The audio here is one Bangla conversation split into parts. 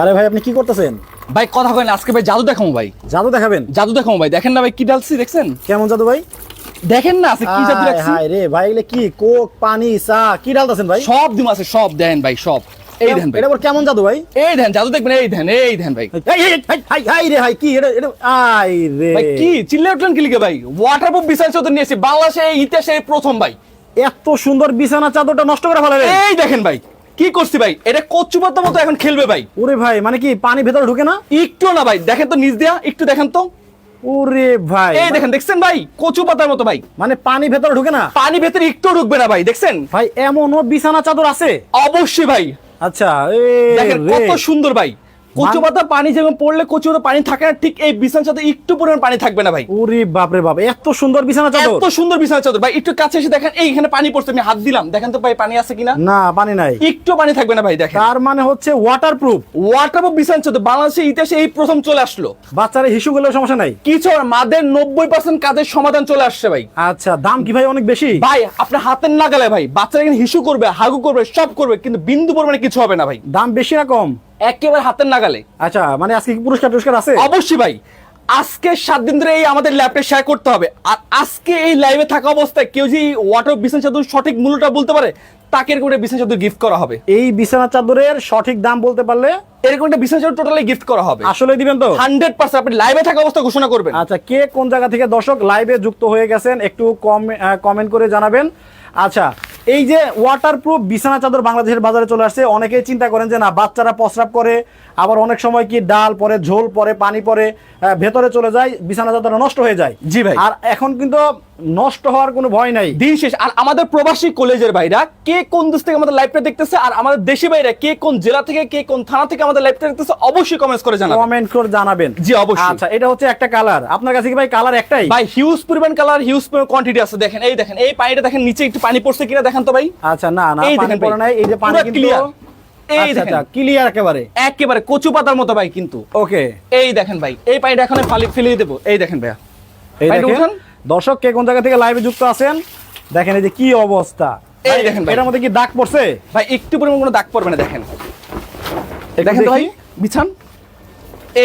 আরে ভাই আপনি কি করতেছেন? ভাই কথা কয় না আজকে ভাই জাদু দেখাবো ভাই। জাদু দেখাবেন? জাদু দেখাবো ভাই। দেখেন না ভাই কি ডালছি দেখছেন? কেমন জাদু ভাই? দেখেন না আজকে কি জাদু রাখছি হায় রে ভাই এগুলো কি? কোক পানি চা কি ডালতেছেন ভাই? সব দিম আছে সব দেন ভাই সব। এই দেন ভাই। এটা আবার কেমন জাদু ভাই? এই দেন জাদু দেখবেন এই দেন এই দেন ভাই। হাই, হাই, রে হাই কি? এটা এটা আই রে। ভাই কি? চিল্লে উঠলেন কি লিখে ভাই? ওয়াটার প্রুফ বিছানা চাদর নিয়েছি বাংলাদেশে ইতিহাসে প্রথম ভাই। এত সুন্দর বিছানা চাদরটা নষ্ট করে ফেলালে এই দেখেন ভাই কি করছি ভাই? এটা পাতার মতো এখন খেলবে ভাই। ওরে ভাই মানে কি পানি ভেতরে ঢুকে না? একটু না ভাই দেখেন তো নিচ দেয়া একটু দেখেন তো। ওরে ভাই এই দেখেন দেখছেন ভাই? কচু পাতার মতো ভাই। মানে পানি ভেতরে ঢুকে না? পানি ভেতরে একটু ঢুকবে না ভাই দেখছেন? ভাই এমনও বিছানা চাদর আছে? অবশ্যই ভাই। আচ্ছা দেখেন। কত সুন্দর ভাই। কচু পাতা পানি যেমন পড়লে কচু পাতা পানি থাকে না ঠিক এই বিছানার সাথে একটু পরিমাণ পানি থাকবে না ভাই। ওরে বাপরে বাপ এত সুন্দর বিছানা চাদর। এত সুন্দর বিছানা চাদর। ভাই একটু কাছে এসে দেখেন এইখানে পানি পড়ছে আমি হাত দিলাম। দেখেন তো ভাই পানি আছে কিনা? না পানি নাই। একটু পানি থাকবে না ভাই দেখেন। তার মানে হচ্ছে ওয়াটারপ্রুফ ওয়াটার বিছানা চাদর। বাংলাদেশের ইতিহাসে এই প্রথম চলে আসলো। বাচ্চারা হিসু করলেও সমস্যা নাই? কিছু মাদের নব্বই পার্সেন্ট কাজের সমাধান চলে আসছে ভাই। আচ্ছা দাম কি ভাই অনেক বেশি? ভাই আপনার হাতের নাগালে ভাই বাচ্চারা এখানে হিসু করবে হাগু করবে সব করবে কিন্তু বিন্দু পরিমাণে কিছু হবে না ভাই। দাম বেশি না কম? একেবারে হাতের নাগালে। আচ্ছা মানে আজকে কি পুরস্কার টুরস্কার আছে? অবশ্যই ভাই। আজকে সাত দিন ধরে এই আমাদের ল্যাবটা শেয়ার করতে হবে। আর আজকে এই লাইভে থাকা অবস্থায় কেউ যদি ওয়াটার বিছানা চাদর সঠিক মূল্যটা বলতে পারে তাকে এরকম একটা বিছানা চাদর গিফট করা হবে। এই বিছানা চাদরের সঠিক দাম বলতে পারলে এরকম একটা বিছানা চাদর টোটালি গিফট করা হবে। আসলে দিবেন তো? হান্ড্রেড পার্সেন্ট আপনি লাইভে থাকা অবস্থা ঘোষণা করবেন। আচ্ছা কে কোন জায়গা থেকে দর্শক লাইভে যুক্ত হয়ে গেছেন একটু কম কমেন্ট করে জানাবেন। আচ্ছা এই যে ওয়াটারপ্রুফ বিছানা চাদর বাংলাদেশের বাজারে চলে আসছে অনেকেই চিন্তা করেন যে না বাচ্চারা প্রস্রাব করে আবার অনেক সময় কি ডাল পরে ঝোল পরে পানি পরে ভেতরে চলে যায় বিছানা চাদর নষ্ট হয়ে যায়। জি ভাই। আর এখন কিন্তু নষ্ট হওয়ার কোনো ভয় নাই। দিন শেষ। আর আমাদের প্রবাসী কলেজের ভাইরা কে কোন দেশ থেকে আমাদের লাইভটা দেখতেছে? আর আমাদের দেশি ভাইরা কে কোন জেলা থেকে কে কোন থানা থেকে আমাদের লাইভটা দেখতেছে? অবশ্যই কমেন্টস করে জানাবেন। কমেন্ট করে জানাবেন। জি, অবশ্যই। আচ্ছা এটা হচ্ছে একটা কালার আপনার কাছে কি ভাই কালার একটাই? ভাই হিউজ পরিমাণ কালার হিউজ কোয়ান্টিটি আছে। দেখেন এই দেখেন এই পানিটা দেখেন নিচে একটু পানি পড়ছে কিনা দেখেন তো ভাই। আচ্ছা না না এই পানি দেখেন পড়ে নাই এই যে পানি clear। এই আচ্ছা দেখেন। আচ্ছা ক্লিয়ার একেবারে। একেবারে কচু পাতার মতো ভাই কিন্তু। ওকে। এই দেখেন ভাই এই পানিটা এখন ফালি ফেলে দেবো। এই দেখেন ভাইয়া। এই দেখেন দর্শক কে কোন জায়গা থেকে লাইভে যুক্ত আছেন? দেখেন এই যে কি অবস্থা। এই দেখেন ভাই। এটার মধ্যে কি দাগ পড়ছে? ভাই একটু পরিমাণ কোনো দাগ পড়বে না দেখেন। দেখেন ভাই বিছান।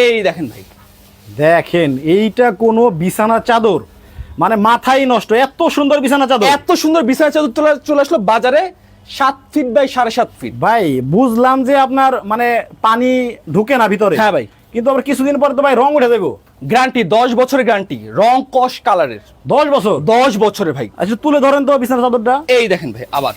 এই দেখেন ভাই। দেখেন এইটা কোনো বিছানা চাদর। মানে মাথাই নষ্ট এত সুন্দর বিছানা চাদর। এত সুন্দর বিছানা চাদর চলে আসলো বাজারে সাত ফিট বাই সাড়ে সাত ফিট ভাই বুঝলাম যে আপনার মানে পানি ঢুকে না ভিতরে। হ্যাঁ ভাই। কিন্তু আবার কিছুদিন পরে তো ভাই রং উঠে দেবো গ্যারান্টি দশ বছরের গ্যারান্টি রং কস কালারের দশ বছর? দশ বছরের ভাই। আচ্ছা তুলে ধরেন তো বিছানা চাদরটা। এই দেখেন ভাই আবার।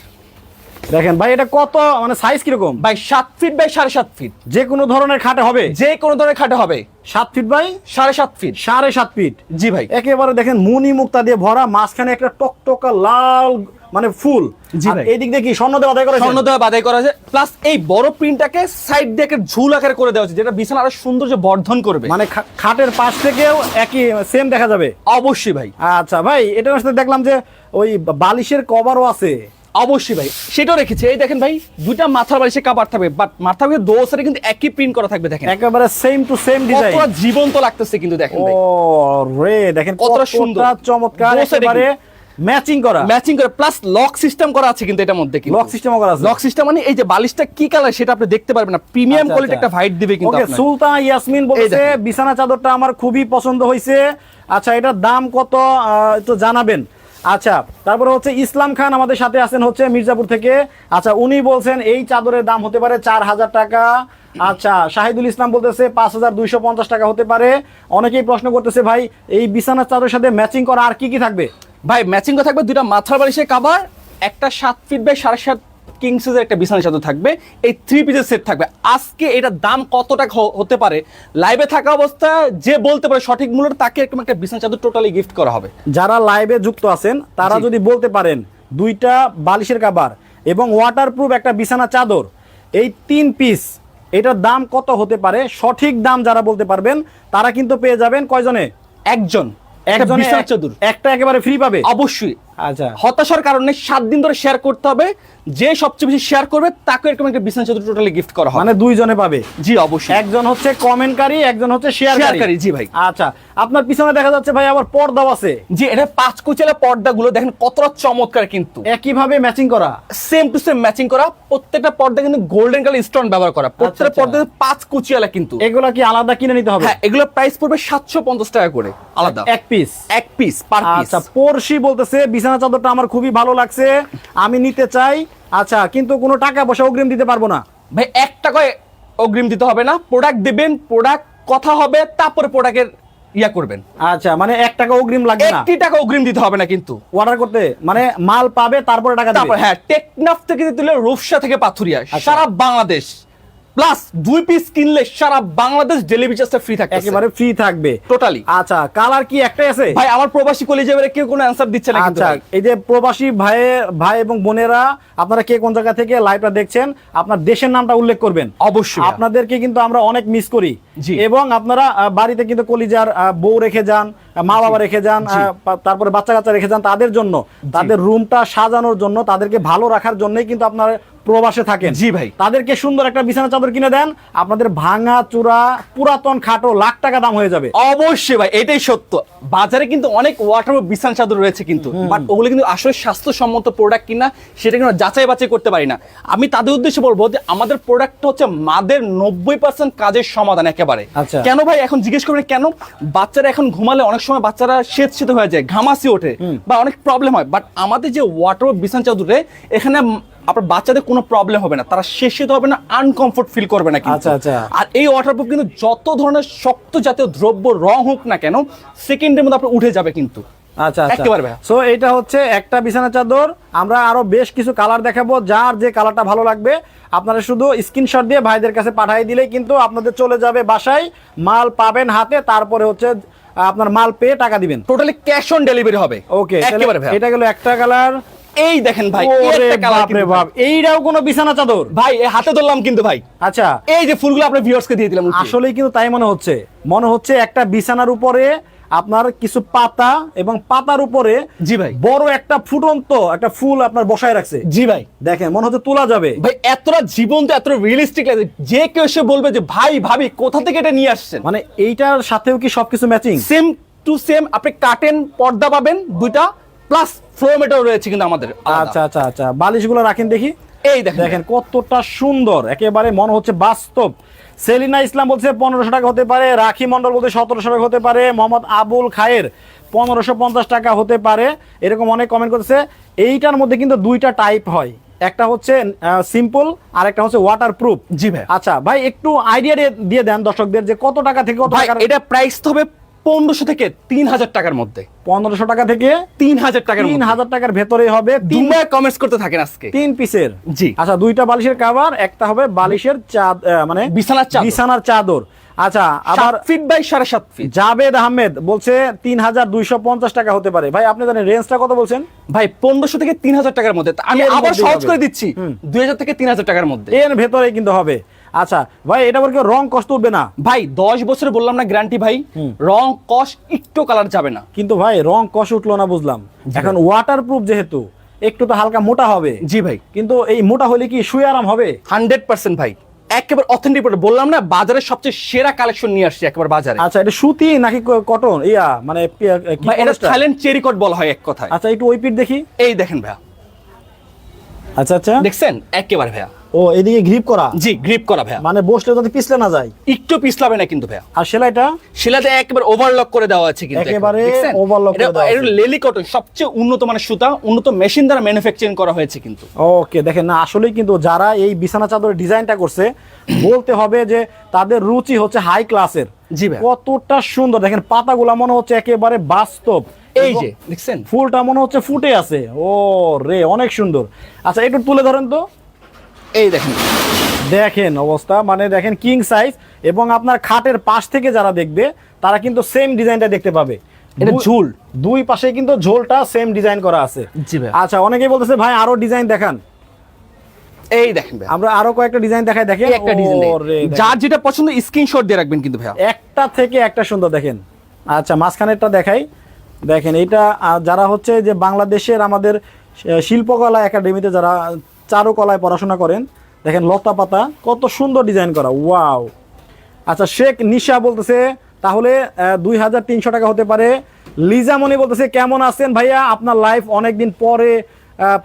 দেখেন ভাই এটা কত মানে সাইজ কীরকম? ভাই সাত ফিট বাই সাড়ে সাত ফিট যে কোনো ধরনের খাটে হবে? যে কোনো ধরনের খাটে হবে। সাত ফিট বাই সাড়ে সাত ফিট সাড়ে সাত ফিট জি ভাই। একেবারে দেখেন মুনি মুক্তা দিয়ে ভরা মাঝখানে একটা টকটকা লাল মানে ফুল। জি আর এই দিক দিয়ে কি স্বর্ণ দেওয়া আদায় করেছেন? স্বর্ণ দেওয়া বাদাই করা আছে প্লাস এই বড় প্রিন্টটাকে সাইড দিয়ে একটা ঝুল আকারে করে দেওয়া হচ্ছে যেটা বিছানা আরও সৌন্দর্য বর্ধন করবে। মানে খাটের পাশ থেকেও একই সেম দেখা যাবে? অবশ্যই ভাই। আচ্ছা ভাই এটার সাথে দেখলাম যে ওই বালিশের কভারও আছে। অবশ্যই ভাই সেটাও রেখেছি। এই দেখেন ভাই দুইটা মাথার বালিশে কাবার থাকবে বাট মাথা বালিশে দো সাইডে কিন্তু একই প্রিন্ট করা থাকবে দেখেন। একেবারে সেম টু সেম ডিজাইন কতটা জীবন্ত লাগতেছে কিন্তু দেখেন ভাই। ও রে দেখেন কতটা সুন্দর। চমৎকার একেবারে ম্যাচিং করা। ম্যাচিং করে প্লাস লক সিস্টেম করা আছে কিন্তু এটার মধ্যে কিন্তু। লক সিস্টেম করা আছে। লক সিস্টেম মানে এই যে বালিশটা কি কালার সেটা আপনি দেখতে পারবেন না। প্রিমিয়াম আচ্ছা, কোয়ালিটি আচ্ছা। একটা ভাইট দিবে কিন্তু ওকে সুলতান ইয়াসমিন বলছে বিছানা চাদরটা আমার খুবই পছন্দ হয়েছে আচ্ছা এটার দাম কত? একটু জানাবেন। আচ্ছা তারপরে হচ্ছে ইসলাম খান আমাদের সাথে আছেন হচ্ছে মির্জাপুর থেকে। আচ্ছা উনি বলছেন এই চাদরের দাম হতে পারে চার হাজার টাকা। আচ্ছা শাহিদুল ইসলাম বলতেছে পাঁচ হাজার দুইশো পঞ্চাশ টাকা হতে পারে। অনেকেই প্রশ্ন করতেছে, ভাই, এই বিছানার চাদরের সাথে ম্যাচিং করা আর কি কি থাকবে? ভাই ম্যাচিং করে থাকবে দুইটা মাথার সে কাবার একটা সাত ফিট বাই সাড়ে সাত কিং সাইজের একটা বিছানা চাদর থাকবে এই থ্রি পিসের সেট থাকবে। আজকে এটার দাম কত টাকা হতে পারে? লাইভে থাকা অবস্থা যে বলতে পারে সঠিক মূল্য তাকে এরকম একটা বিছানা চাদর টোটালি গিফট করা হবে। যারা লাইভে যুক্ত আছেন তারা যদি বলতে পারেন দুইটা বালিশের কাবার এবং ওয়াটারপ্রুফ একটা বিছানা চাদর এই তিন পিস এটার দাম কত হতে পারে? সঠিক দাম যারা বলতে পারবেন তারা কিন্তু পেয়ে যাবেন কয়জনে? একজন। একজনে চাদর। একটা একেবারে ফ্রি পাবে। অবশ্যই। আচ্ছা। হতাশার কারণে সাত দিন ধরে শেয়ার করতে হবে। যে সবচেয়ে বেশি শেয়ার করবে তাকে এরকম একটা বিছানা চাদর টোটালি গিফট করা হবে। মানে দুইজনে পাবে? জি অবশ্যই। একজন হচ্ছে কমেন্টকারী একজন হচ্ছে শেয়ারকারী জি ভাই। আচ্ছা আপনার পিছনে দেখা যাচ্ছে ভাই আবার পর্দাও আছে। জি এটা পাঁচ কুচেলা পর্দাগুলো দেখেন কতটা চমৎকার কিন্তু। একইভাবে ম্যাচিং করা। সেম টু সেম ম্যাচিং করা প্রত্যেকটা পর্দা কিন্তু গোল্ডেন কালার স্টোন ব্যবহার করা। প্রত্যেকটা আচ্ছা। পর্দা পাঁচ কুচিয়ালা কিন্তু। এগুলা কি আলাদা কিনে নিতে হবে? হ্যাঁ এগুলো প্রাইস পড়বে সাতশো পঞ্চাশ টাকা করে আলাদা। এক পিস এক পিস পার পিস আচ্ছা পড়শি বলতেছে বিছানা চাদরটা আমার খুবই ভালো লাগছে আমি নিতে চাই। আচ্ছা কিন্তু কোনো টাকা পয়সা অগ্রিম দিতে পারব না। ভাই এক টাকায় অগ্রিম দিতে হবে না। প্রোডাক্ট দিবেন প্রোডাক্ট কথা হবে তারপরে প্রোডাক্টের ইয়া করবেন। আচ্ছা মানে এক টাকা অগ্রিম লাগবে না। একটি টাকা অগ্রিম দিতে হবে না কিন্তু। অর্ডার করতে মানে মাল পাবে তারপরে টাকা তারপর দিবে হ্যাঁ টেকনাফ থেকে দিলে রূপসা থেকে পাথুরিয়া আচ্ছা। সারা বাংলাদেশ। প্লাস দুই পিস কিনলে সারা বাংলাদেশ ডেলিভারি চার্জটা ফ্রি থাকে একেবারে ফ্রি থাকবে। টোটালি আচ্ছা কালার কি একটাই আছে? ভাই আমার প্রবাসী কলেজে এবারে কেউ কোনো অ্যান্সার দিচ্ছে না আচ্ছা এই যে প্রবাসী ভাই ভাই এবং বোনেরা আপনারা কে কোন জায়গা থেকে লাইভটা দেখছেন আপনার দেশের নামটা উল্লেখ করবেন। অবশ্যই আপনাদেরকে কিন্তু আমরা অনেক মিস করি। এবং আপনারা বাড়িতে কিন্তু কলিজার বউ রেখে যান মা বাবা রেখে যান তারপরে বাচ্চা কাচ্চা রেখে যান তাদের জন্য তাদের রুমটা সাজানোর জন্য তাদেরকে ভালো রাখার জন্যই কিন্তু আপনারা প্রবাসে থাকেন। জি ভাই। তাদেরকে সুন্দর একটা বিছানা চাদর কিনে দেন। আপনাদের ভাঙা চূড়া পুরাতন খাটো লাখ টাকা দাম হয়ে যাবে। অবশ্যই ভাই এটাই সত্য। বাজারে কিন্তু অনেক ওয়াটার বিছানা চাদর রয়েছে কিন্তু। বাট ওগুলো কিন্তু আসলে স্বাস্থ্যসম্মত প্রোডাক্ট কিনা সেটা কিন্তু যাচাই বাছাই করতে পারি না। আমি তাদের উদ্দেশ্যে বলব যে আমাদের প্রোডাক্টটা হচ্ছে মাদের নব্বই পার্সেন্ট কাজের সমাধান একেবারে। আচ্ছা। কেন ভাই এখন জিজ্ঞেস করবেন কেন? বাচ্চারা এখন ঘুমালে অনেক সময় বাচ্চারা শীত শীত হয়ে যায় ঘামাসি ওঠে বা অনেক প্রবলেম হয়। বাট আমাদের যে ওয়াটার বিছানা চাদরে এখানে আপনার বাচ্চাদের কোনো প্রবলেম হবে না। তারা শেষে হবে না আনকমফোর্ট ফিল করবে না আচ্ছা, আচ্ছা। আর এই ওয়াটারপ্রুফ কিন্তু যত ধরনের শক্ত জাতীয় দ্রব্য রং হোক না কেন সেকেন্ডের মধ্যে আপনার উঠে যাবে কিন্তু। আচ্ছা আচ্ছা। একেবারে সো এটা হচ্ছে একটা বিছানা চাদর। আমরা আরও বেশ কিছু কালার দেখাবো যার যে কালারটা ভালো লাগবে আপনারা শুধু স্ক্রিনশট দিয়ে ভাইদের কাছে পাঠিয়ে দিলেই কিন্তু আপনাদের চলে যাবে বাসায়। মাল পাবেন হাতে তারপরে হচ্ছে আপনার মাল পেয়ে টাকা দিবেন। টোটালি ক্যাশ অন ডেলিভারি হবে। ওকে একেবারে এটা গেল একটা কালার এই দেখেন ভাই এইটাও কোনো বিছানা চাদর? ভাই এই হাতে ধরলাম কিন্তু ভাই। আচ্ছা। এই যে ফুলগুলো আপনার ভিউয়ার্সকে দিয়ে দিলাম। আসলেই কিন্তু তাই মনে হচ্ছে। মনে হচ্ছে একটা বিছানার উপরে আপনার কিছু পাতা এবং পাতার উপরে জি ভাই। বড় একটা ফুটন্ত একটা ফুল আপনার বসায় রাখছে। জি ভাই। দেখেন মনে হচ্ছে তোলা যাবে। ভাই এতটা জীবন্ত এত রিয়েলিস্টিক লাগে যে কেউ এসে বলবে যে ভাই ভাবি কোথা থেকে এটা নিয়ে আসছেন? মানে এইটার সাথেও কি সবকিছু ম্যাচিং সেম টু সেম আপনি কাটেন পর্দা পাবেন দুইটা। প্লাস ফ্লোমেটার রয়েছে কিন্তু আমাদের আচ্ছা আচ্ছা আচ্ছা। বালিশগুলো রাখেন দেখি। এই দেখেন। দেখেন কতটা সুন্দর। একেবারে মনে হচ্ছে বাস্তব। সেলিনা ইসলাম বলছে পনেরোশো টাকা হতে পারে রাখি মন্ডল বলছে সতেরোশো টাকা হতে পারে মোহাম্মদ আবুল খায়ের পনেরোশো পঞ্চাশ টাকা হতে পারে। এরকম অনেক কমেন্ট করতেছে। এইটার মধ্যে কিন্তু দুইটা টাইপ হয়। একটা হচ্ছে সিম্পল আর একটা হচ্ছে ওয়াটার প্রুফ জি ভাই। আচ্ছা ভাই একটু আইডিয়া দিয়ে দেন দর্শকদের যে কত টাকা থেকে কত টাকা এটা প্রাইস হবে পনেরোশো থেকে তিন হাজার টাকার মধ্যে। পনেরোশো টাকা থেকে তিন হাজার টাকার তিন হাজার টাকার ভেতরে হবে দুমায় কমেন্টস করতে থাকেন আজকে। তিন পিসের জি। আচ্ছা দুইটা বালিশের কাভার একটা হবে বালিশের চাদ মানে বিছানার চাদর। বিছানার চাদর। আচ্ছা আবার আবার ফিট বাই সাড়ে সাত ফিট জাবেদ আহমেদ বলছে তিন হাজার দুইশো পঞ্চাশ টাকা হতে পারে। ভাই আপনি জানেন রেঞ্জটা কত বলছেন? ভাই পনেরোশো থেকে তিন হাজার টাকার মধ্যে। আমি আবার সহজ করে দিচ্ছি। দুই হাজার থেকে তিন হাজার টাকার মধ্যে। এর ভেতরে কিন্তু হবে। আচ্ছা ভাই এটা বলকে রং কষ্ট উঠবে না। ভাই দশ বছরে বললাম না গ্যারান্টি ভাই রং কষ একটু কালার যাবে না। কিন্তু ভাই রং কষ উঠল না বুঝলাম। এখন ওয়াটার প্রুফ যেহেতু একটু তো হালকা মোটা হবে। জি ভাই। কিন্তু এই মোটা হলে কি শুয়ে আরাম হবে? হান্ড্রেড পার্সেন্ট ভাই। একেবারে অথেন্টিক প্রোডাক্ট বললাম না বাজারের সবচেয়ে সেরা কালেকশন নিয়ে আসছে একেবারে বাজারে। আচ্ছা এটা সুতি নাকি কটন ইয়া মানে এটা থাইল্যান্ড চেরি কোট বলা হয় এক কথায়। আচ্ছা একটু ওই পিঠ দেখি। এই দেখেন ভাইয়া। আচ্ছা আচ্ছা। দেখছেন? একেবারে ভাইয়া। ও এদিকে গ্রিপ করা? জি গ্রিপ করা ভাইয়া। মানে বসলে যাতে পিছলে না যায়? একটু পিছলাবে না কিন্তু ভাইয়া। আর সেলাইটা? শিলাতে একেবারে ওভারলক করে দেওয়া আছে কিন্তু একেবারে overlock করে দেওয়া এটা লেলি কটন সবচেয়ে উন্নত মানের সুতা উন্নত মেশিন দ্বারা ম্যানুফ্যাকচারিং করা হয়েছে কিন্তু। ওকে দেখেন না আসলেই কিন্তু যারা এই বিছানা চাদরের ডিজাইনটা করছে বলতে হবে যে তাদের রুচি হচ্ছে হাই ক্লাসের জি ভাই। কতটা সুন্দর দেখেন পাতাগুলা মনে হচ্ছে একেবারে বাস্তব। এই যে দেখছেন? ফুলটা মনে হচ্ছে ফুটে আছে। ও রে অনেক সুন্দর। আচ্ছা একটু তুলে ধরেন তো। এই দেখেন। দেখেন অবস্থা মানে দেখেন কিং সাইজ এবং আপনার খাটের পাশ থেকে যারা দেখবে তারা কিন্তু সেম ডিজাইনটা দেখতে পাবে। এটা ঝুল। দুই পাশে কিন্তু ঝোলটা সেম ডিজাইন করা আছে। জি ভাই। আচ্ছা অনেকেই বলতেছে ভাই আরও ডিজাইন দেখান। এই দেখেন ভাইয়া আমরা আরও কয়েকটা ডিজাইন দেখাই দেখেন। একটা ডিজাইন যার যেটা পছন্দ স্ক্রিনশট দিয়ে রাখবেন কিন্তু ভাইয়া। একটা থেকে একটা সুন্দর দেখেন। আচ্ছা মাঝখানেরটা দেখাই। দেখেন এটা যারা হচ্ছে যে বাংলাদেশের আমাদের শিল্পকলা একাডেমিতে যারা চারুকলায় পড়াশোনা করেন। দেখেন লতা পাতা কত সুন্দর ডিজাইন করা ওয়াও আচ্ছা শেখ নিশা বলতেছে তাহলে দুই হাজার তিনশো টাকা হতে পারে। লিজামণি বলতেছে কেমন আছেন ভাইয়া? আপনার লাইফ অনেকদিন পরে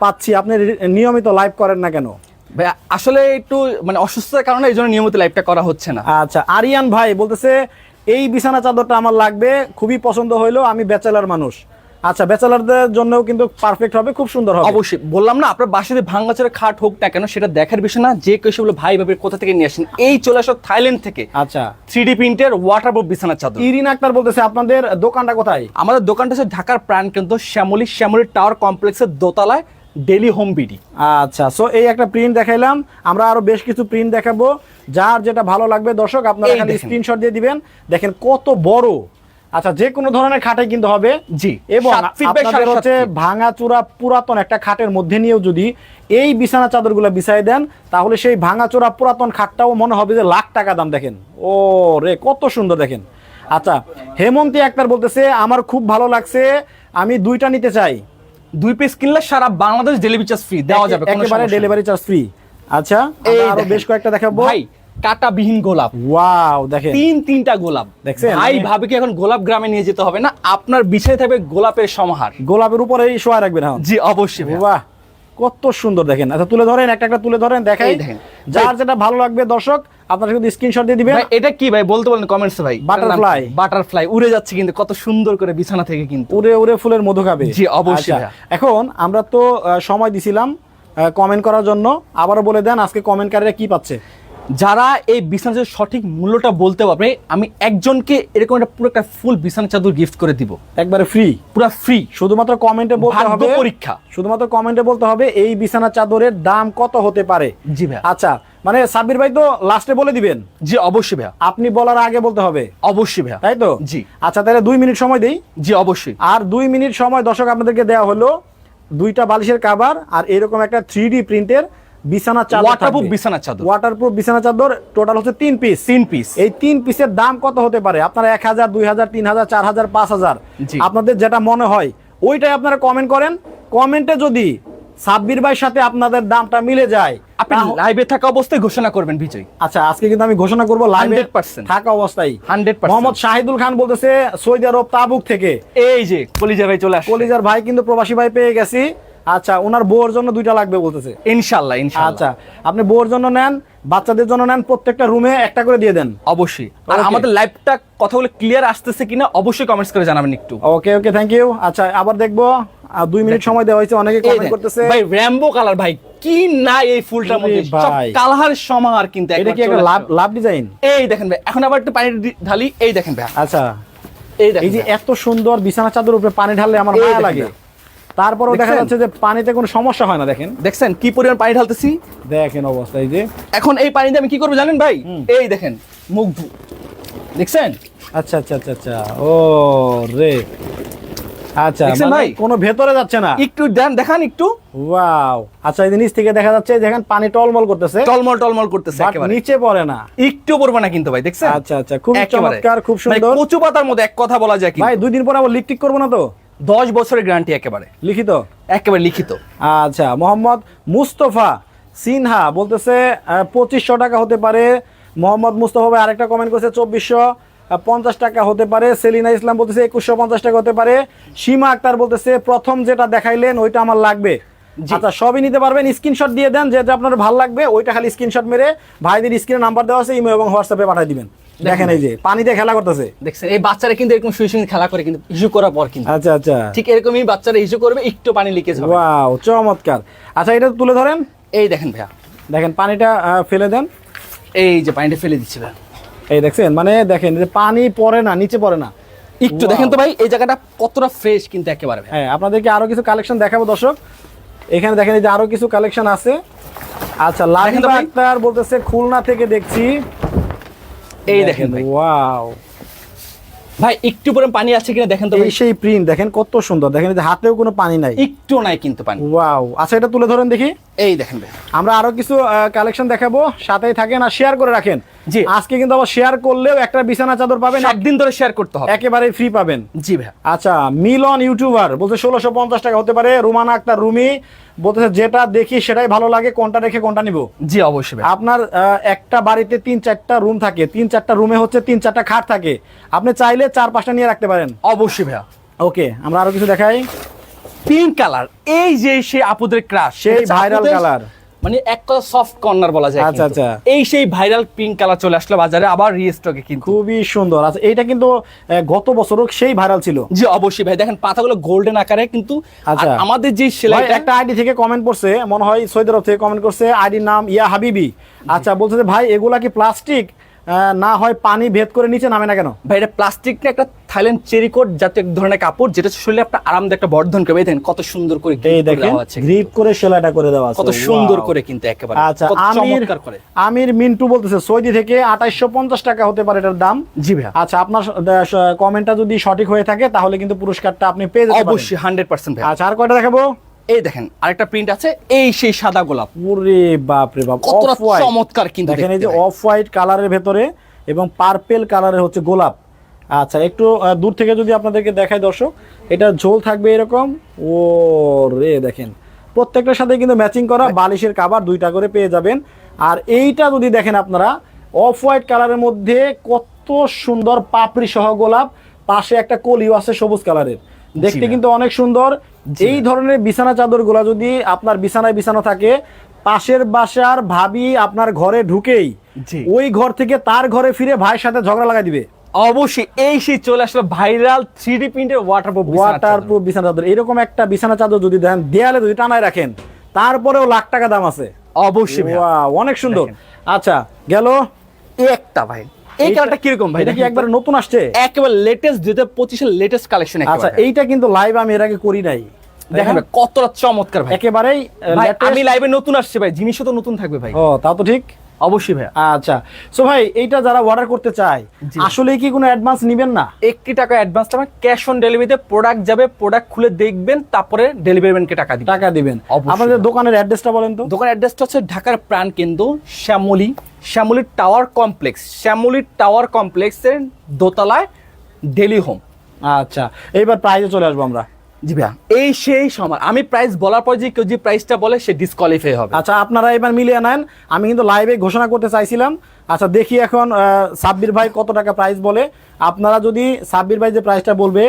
পাচ্ছি। আপনি নিয়মিত লাইভ করেন না কেন? ভাই আসলে একটু মানে অসুস্থতার কারণে এই জন্য নিয়মিত লাইভটা করা হচ্ছে না। আচ্ছা আরিয়ান ভাই বলতেছে এই বিছানা চাদরটা আমার লাগবে খুবই পছন্দ হইল আমি ব্যাচেলার মানুষ। আচ্ছা ব্যাচেলারদের জন্যও কিন্তু পারফেক্ট হবে খুব সুন্দর হবে। অবশ্যই। বললাম না আপনার বাসাতে ভাঙ্গাচোরা খাট হোক না কেন সেটা দেখার বিষয় না। যে কেউ বলে ভাই ভাবে কোথা থেকে নিয়ে আসেন? এই চলে আসো থাইল্যান্ড থেকে। আচ্ছা। থ্রি ডি প্রিন্টের ওয়াটার প্রুফ বিছানার চাদর। ইরিন আক্তার বলতেছে আপনাদের দোকানটা কোথায়? আমাদের দোকানটা হচ্ছে ঢাকার প্রাণ কেন্দ্র শ্যামলী শ্যামলী টাওয়ার কমপ্লেক্সের দোতলায় ডেলি হোম বিডি আচ্ছা সো এই একটা প্রিন্ট দেখাইলাম। আমরা আরও বেশ কিছু প্রিন্ট দেখাবো। যার যেটা ভালো লাগবে দর্শক আপনারা এই খালি স্ক্রিনশট দিয়ে দিবেন। দেখেন কত বড়। আচ্ছা যে কোনো ধরনের খাটে কিন্তু হবে। জি, এবং আপনাদের হচ্ছে feet। ভাঙাচোরা পুরাতন একটা খাটের মধ্যে নিয়েও যদি এই বিছানা চাদরগুলো বিছাই দেন তাহলে সেই ভাঙা ভাঙাচোরা পুরাতন খাটটাও মনে হবে যে লাখ টাকা দাম দেখেন। ও রে কত সুন্দর দেখেন। আচ্ছা হেমন্তী একটার বলতেছে আমার খুব ভালো লাগছে আমি দুইটা নিতে চাই। দুই পিস কিনলে সারা বাংলাদেশ ডেলিভারি চার্জ ফ্রি দেওয়া যাবে একেবারে ডেলিভারি চার্জ ফ্রি আচ্ছা আরও বেশ কয়েকটা দেখাবো। ভাই কাটাবিহীন গোলাপ। ওয়াও দেখেন। তিন তিনটা গোলাপ। দেখছেন? ভাই মানে- ভাবে কি এখন গোলাপ গ্রামে নিয়ে যেতে হবে না? আপনার বিছাই থাকবে গোলাপের সমাহার। গোলাপের উপরেই শোয়া রাখবেন জি অবশ্যই বাহ কত সুন্দর দেখেন। আচ্ছা তুলে ধরেন একটা একটা তুলে ধরেন দেখাই। দেখেন। যার যেটা ভালো লাগবে দর্শক আপনারা শুধু স্ক্রিনশট দিয়ে দিবেন। এটা কি ভাই? বলতে বলেন কমেন্টসে ভাই। Butterfly। বাটারফ্লাই উড়ে যাচ্ছে কিন্তু কত সুন্দর করে বিছানা থেকে কিন্তু। উড়ে উড়ে ফুলের মধু খাবে। জি, অবশ্যই আচ্ছা, এখন আমরা তো সময় দিছিলাম কমেন্ট করার জন্য। আবারও বলে দেন আজকে কমেন্টকারীরা কি পাচ্ছে? যারা এই বিছানা চাদর সঠিক মূল্যটা বলতে পারবে আমি একজনকে এরকম একটা পুরো একটা ফুল বিছানা চাদর গিফট করে দিব। একবারে ফ্রি পুরো ফ্রি শুধুমাত্র কমেন্টে বলতে হবে পরীক্ষা। শুধুমাত্র কমেন্টে বলতে হবে এই বিছানা চাদরের দাম কত হতে পারে? জি ভাই আচ্ছা মানে সাব্বির ভাই তো লাস্টে বলে দিবেন। জি অবশ্যই ভাইয়া। আপনি বলার আগে বলতে হবে। অবশ্যই ভাইয়া। তাই তো? জি। আচ্ছা তাহলে দুই মিনিট সময় দেই। জি অবশ্যই। আর দুই মিনিট সময় দর্শক আপনাদেরকে দেওয়া হলো দুইটা বালিশের কাভার আর এরকম একটা থ্রি ডি প্রিন্টের বিছানা চাদর Waterproof বিছানার চাদর। ওয়াটারপ্রুফ বিছানা চাদর টোটাল হচ্ছে তিন পিস তিন পিস এই তিন পিসের দাম কত হতে পারে? আপনারা এক হাজার দুই হাজার তিন হাজার চার হাজার পাঁচ হাজার। আপনাদের যেটা মনে হয় ওইটাই আপনারা কমেন্ট করেন। কমেন্টে যদি সাব্বির ভাইয়ের সাথে আপনাদের দামটা মিলে যায় আপনি লাইভে থাকা অবস্থায় ঘোষণা করবেন বিজয়। আচ্ছা আজকে কিন্তু আমি ঘোষণা করব লাইভে 100% থাকা অবস্থায়। 100% মোহাম্মদ শাহিদুল খান বলতেছে সৌদি আরব তাবুক থেকে। এই যে কলিজা ভাই চলে আসছে। কলিজার ভাই কিন্তু প্রবাসী ভাই পেয়ে গেছি। আচ্ছা ওনার বউর জন্য দুইটা লাগবে বলতেছে। ইনশাআল্লাহ ইনশাআল্লাহ আচ্ছা আপনি বউর জন্য নেন বাচ্চাদের জন্য নেন প্রত্যেকটা রুমে একটা করে দিয়ে দেন। অবশ্যই। আর. আমাদের লাইভটা কথাগুলো ক্লিয়ার আসতেছে কিনা অবশ্যই কমেন্টস করে জানাবেন একটু। ওকে ওকে থ্যাংক ইউ আচ্ছা আবার দেখব। আর দুই মিনিট সময় দেওয়া হয়েছে অনেকে কমেন্ট করতেছে। ভাই র্যাম্বো কালার ভাই কি না এই ফুলটার মধ্যে। কালার সমাহার কিন্তু এটা কি একটা লাভ লাভ ডিজাইন এই দেখেন ভাই এখন আবার একটু পানি ঢালি এই দেখেন ভাই। আচ্ছা। এই এই যে এত সুন্দর বিছানা চাদর উপরে পানি ঢাললে আমার মায়া লাগে। তারপরেও দেখা যাচ্ছে যে পানিতে কোনো সমস্যা হয় না দেখেন। দেখছেন কি পরিমাণ পানি ঢালতেছি? দেখেন অবস্থা এই যে। এখন এই পানি দিয়ে আমি কি করব জানেন ভাই? এই দেখেন মুখ ধু- দেখছেন? আচ্ছা আচ্ছা আচ্ছা আচ্ছা। ও রে। আচ্ছা মানে ভাই? কোনো ভেতরে যাচ্ছে না। একটু দেন দেখান একটু। ওয়াও। আচ্ছা এই নিচ থেকে দেখা যাচ্ছে দেখেন পানি টলমল করতেছে। টলমল টলমল করতেছে একেবারে। নিচে পড়ে না। একটু পড়বে না কিন্তু ভাই দেখছেন? আচ্ছা আচ্ছা খুব চমৎকার খুব মানে সুন্দর। কচু পাতার মধ্যে এক কথা বলা যায় কি ভাই দুই দিন পর আবার লিপটিক করব না তো? দশ বছরের গ্যারান্টি একেবারে। লিখিত? একেবারে লিখিত। আচ্ছা মোহাম্মদ মুস্তফা সিনহা বলতেছে পঁচিশশো টাকা হতে পারে। মোহাম্মদ মুস্তফা ভাই আরেকটা কমেন্ট করছে চব্বিশশো পঞ্চাশ টাকা হতে পারে। সেলিনা ইসলাম বলতেছে একুশশো পঞ্চাশ টাকা হতে পারে। সীমা আক্তার বলতেছে প্রথম যেটা দেখাইলেন ওইটা আমার লাগবে। আচ্ছা সবই নিতে পারবেন স্ক্রিনশট দিয়ে দেন যেটা আপনার ভালো লাগবে ওইটা খালি স্ক্রিনশট মেরে ভাইদের স্ক্রিনে নাম্বার দেওয়া আছে ইমেল এবং হোয়াটসঅ্যাপে পাঠিয়ে দিবেন। দেখেন এই যে পানিতে খেলা করতেছে। দেখছেন এই বাচ্চারা কিন্তু এরকম শুয়ে শুয়ে খেলা করে কিন্তু ইস্যু করার পর কিন্তু। আচ্ছা আচ্ছা। ঠিক এরকমই বাচ্চারা ইস্যু করবে একটু পানি লিকেজ হবে। ওয়াও চমৎকার। আচ্ছা এটা তুলে ধরেন। এই দেখেন ভাইয়া। দেখেন পানিটা ফেলে দেন। এই যে পানিটা ফেলে দিচ্ছি ভাই এই দেখছেন মানে দেখেন যে পানি পড়ে না নিচে পড়ে না। একটু দেখেন তো ভাই এই জায়গাটা কতটা ফ্রেশ কিন্তু একেবারে হ্যাঁ আপনাদেরকে আরও কিছু কালেকশন দেখাবো দর্শক। এখানে দেখেন এই যে আরও কিছু কালেকশন আছে। আচ্ছা ভাই। আক্তার বলতেছে খুলনা থেকে দেখছি। এই দেখেন ভাই। ওয়াও। ভাই একটু পরে পানি আছে কিনা দেখেন তো এই সেই প্রিন্ট দেখেন কত সুন্দর। দেখেন হাতেও কোনো পানি নাই। একটু নাই কিন্তু পানি। ওয়াও। আচ্ছা এটা তুলে ধরেন দেখি। এই দেখেন ভাই। আমরা আরও কিছু কালেকশন দেখাবো। সাথেই থাকেন আর শেয়ার করে রাখেন। জি। আজকে কিন্তু আবার শেয়ার করলেও একটা বিছানা চাদর পাবেন। সাত দিন ধরে শেয়ার করতে হবে। একেবারে ফ্রি পাবেন। জি ভাইয়া আচ্ছা মিলন ইউটিউবার বলছে ষোলোশো পঞ্চাশ টাকা হতে পারে। রুমানা আক্তার রুমি। বলতেছে যেটা দেখি সেটাই ভালো লাগে কোনটা রেখে কোনটা নিব? জি অবশ্যই আপনার একটা বাড়িতে তিন চারটা রুম থাকে তিন চারটা রুমে হচ্ছে তিন চারটা খাট থাকে। আপনি চাইলে চার পাঁচটা নিয়ে রাখতে পারেন। অবশ্যই ভাইয়া। ওকে আমরা আরও কিছু দেখাই। পিঙ্ক কালার এই যে সে আপুদের ক্রাশ সেই ভাইরাল colour। মানে এক কথা সফট কর্নার বলা যায় আচ্ছা, আচ্ছা। এই সেই ভাইরাল পিঙ্ক কালার চলে আসলো বাজারে আবার রিস্টকে কিন্তু। খুবই সুন্দর। আচ্ছা এইটা কিন্তু গত বছরও সেই ভাইরাল ছিল। জি অবশ্যই ভাই। দেখেন পাতাগুলো গোল্ডেন আকারে কিন্তু আর আচ্ছা। আমাদের যে সেলাই একটা আইডি থেকে কমেন্ট করছে মনে হয় আরব থেকে কমেন্ট করছে আইডির নাম ইয়া হাবিবি। আচ্ছা বলছে যে ভাই এগুলা কি প্লাস্টিক না হয় পানি ভেদ করে নিচে নামে না কেন? ভাই এটা প্লাস্টিক না একটা থাইল্যান্ড চেরিকোট জাতীয় এক ধরনের কাপড় যেটা শরীরে আপনার আরামদায়ক একটা বর্ধন করবে দেখেন কত সুন্দর করে এই দেখেন গ্রিপ করে সেলাইটা করে দেওয়া আছে। কত সুন্দর করে কিন্তু একেবারে। আচ্ছা আমির করে। আমির মিন্টু বলতেছে সৌদি থেকে আঠাইশো পঞ্চাশ টাকা হতে পারে এটার দাম। জি ভাই আচ্ছা আপনার কমেন্টটা যদি সঠিক হয়ে থাকে তাহলে কিন্তু পুরস্কারটা আপনি পেয়ে যাবেন অবশ্যই হান্ড্রেড পার্সেন্ট ভাই আচ্ছা আর কয়টা দেখাবো? এই দেখেন আরেকটা প্রিন্ট আছে এই সেই সাদা গোলাপ। ওরে বাপ রে বাপ কতটা অফ হোয়াইট চমৎকার কিন্তু দেখেন এই যে অফ হোয়াইট কালারের ভেতরে এবং পার্পেল কালারের হচ্ছে গোলাপ। আচ্ছা একটু দূর থেকে যদি আপনাদেরকে দেখাই দর্শক এটা ঝোল থাকবে এরকম। ও রে দেখেন প্রত্যেকটার সাথে কিন্তু ম্যাচিং করা বালিশের কাবার দুইটা করে পেয়ে যাবেন। আর এইটা যদি দেখেন আপনারা অফ হোয়াইট কালারের মধ্যে কত সুন্দর পাপড়ি সহ গোলাপ পাশে একটা কলিও আছে সবুজ কালারের দেখতে কিন্তু অনেক সুন্দর। এই ধরনের বিছানা চাদরগুলো যদি আপনার বিছানায় বিছানা থাকে পাশের বাসার ভাবি আপনার ঘরে ঢুকেই ওই ঘর থেকে তার ঘরে ফিরে ভাইয়ের সাথে ঝগড়া লাগাই দিবে। অবশ্যই এই সেই চলে আসলো ভাইরাল থ্রি ডি প্রিন্টের ওয়াটার ওয়াটার প্রুফ বিছানা চাদর। এরকম একটা বিছানা চাদর যদি দেন দেয়ালে যদি টানায় রাখেন তারপরেও লাখ টাকা দাম আছে। অবশ্যই। অনেক সুন্দর। আচ্ছা গেল। একটা ভাই। এই এইটা- কালারটা কীরকম ভাই? এটা কি একবার নতুন আসছে? একেবারে লেটেস্ট দুই হাজার পঁচিশের লেটেস্ট কালেকশন আচ্ছা এইটা কিন্তু লাইভ আমি এর আগে করি নাই। দেখেন কতটা চমৎকার ভাই। একেবারেই আমি লাইভে নতুন আসছে ভাই জিনিসও তো নতুন থাকবে ভাই। ও তাও তো ঠিক? অবশ্যই ভাইয়া। আচ্ছা সো ভাই এইটা যারা অর্ডার করতে চায় আসলে কি কোনো অ্যাডভান্স নেবেন না? একটি টাকা অ্যাডভান্স টাকা ক্যাশ অন ডেলিভারিতে প্রোডাক্ট যাবে প্রোডাক্ট খুলে দেখবেন তারপরে ডেলিভারি ম্যানকে টাকা দিবেন। টাকা দিবেন। আপনাদের দোকানের অ্যাড্রেসটা বলেন তো। দোকান অ্যাড্রেসটা হচ্ছে ঢাকার প্রাণ কেন্দ্র Shyamoli Shyamoli tower complex Shyamoli tower কমপ্লেক্সের দোতলায় ডেলি হোম আচ্ছা এইবার প্রাইজে চলে আসব আমরা। জি ভাইয়া। এই সেই সময়। আমি প্রাইস বলার পর যে কেউ যে প্রাইসটা বলে, সে ডিসকোয়ালিফাই হবে। আচ্ছা আপনারা এবার মিলিয়ে নেন। আমি কিন্তু লাইভে ঘোষণা করতে চাইছিলাম। আচ্ছা দেখি এখন সাব্বির ভাই কত টাকা প্রাইস বলে। আপনারা যদি সাব্বির ভাই যে প্রাইসটা বলবে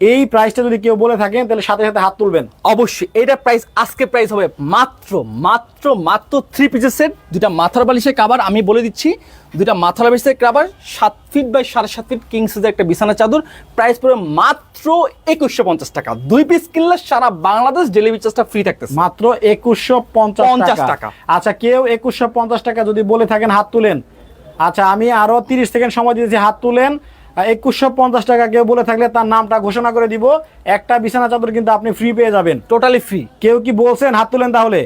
এই প্রাইসটা যদি কেউ বলে থাকেন তাহলে সাথে সাথে হাত তুলবেন। অবশ্যই এটা প্রাইস আজকে প্রাইস হবে মাত্র মাত্র মাত্র থ্রি পিসের সেট দুটা মাথার বালিশের কাবার আমি বলে দিচ্ছি দুটা মাথার বালিশের কাবার সাত ফিট বাই সাড়ে সাত ফিট কিং সাইজের একটা বিছানা চাদর প্রাইস পড়বে মাত্র একুশশো পঞ্চাশ টাকা। দুই পিস কিনলে সারা বাংলাদেশ ডেলিভারি চার্জটা ফ্রি থাকতেছে। মাত্র একুশশো পঞ্চাশ টাকা। আচ্ছা কেউ একুশশো পঞ্চাশ টাকা যদি বলে থাকেন হাত তুলেন। আচ্ছা আমি আরও তিরিশ সেকেন্ড সময় দিয়েছি হাত তুলেন। একুশশো পঞ্চাশ টাকা কেউ বলে থাকলে তার নামটা ঘোষণা করে দিব। একটা বিছানা চাদর কিন্তু আপনি ফ্রি পেয়ে যাবেন। টোটালি ফ্রি কেউ কি বলছেন? হাত তুলেন তাহলে।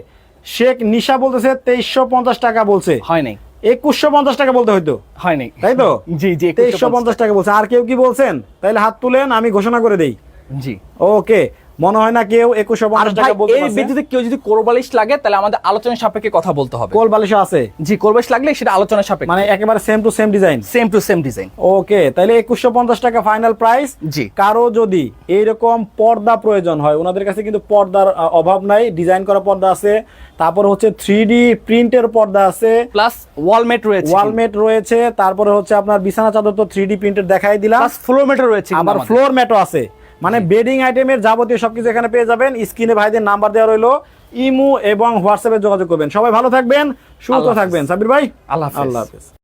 শেখ নিশা বলতেছে তেইশশো পঞ্চাশ টাকা বলছে। হয় নাই। একুশশো পঞ্চাশ টাকা বলতে হয়তো হয় নাই। তাই তো? জি জি তেইশশো পঞ্চাশ টাকা বলছে। আর কেউ কি বলছেন? তাহলে হাত তুলেন আমি ঘোষণা করে দেই। জি। ওকে। মনে হয় না কেউ একুশশো আর পঞ্চাশ টাকা বলতে পারছে। বিদ্যুতে কেউ যদি কোরবালিশ লাগে তাহলে আমাদের আলোচনার সাপেক্ষে কথা বলতে হবে। কোল বালিশও আছে। জি কোরবালিশ লাগলে সেটা আলোচনার সাপেক্ষে। মানে একেবারে same to same design same to same design okay তাহলে একুশশো পঞ্চাশ টাকা ফাইনাল প্রাইস জি। কারও যদি এইরকম পর্দা প্রয়োজন হয় ওনাদের কাছে কিন্তু পর্দার অভাব নাই ডিজাইন করা পর্দা আছে। তারপর হচ্ছে থ্রি ডি প্রিন্টের পর্দা আছে। প্লাস ওয়ালমেট রয়েছে। ওয়ালমেট রয়েছে। তারপরে হচ্ছে আপনার বিছানা চাদর তো থ্রি ডি প্রিন্টের দেখাই দিলাম। প্লাস ফ্লোর মেটার রয়েছে আবার আমাদের। ফ্লোর ম্যাটও আছে। মানে বেডিং আইটেমের যাবতীয় সবকিছু এখানে পেয়ে যাবেন। স্ক্রিনে ভাইদের নাম্বার দেওয়া রইল। ইমু এবং হোয়াটসঅ্যাপে যোগাযোগ করবেন। সবাই ভালো থাকবেন সুস্থ থাকবেন। সাবির ভাই আল্লাহ। আল্লাহ হাফেজ।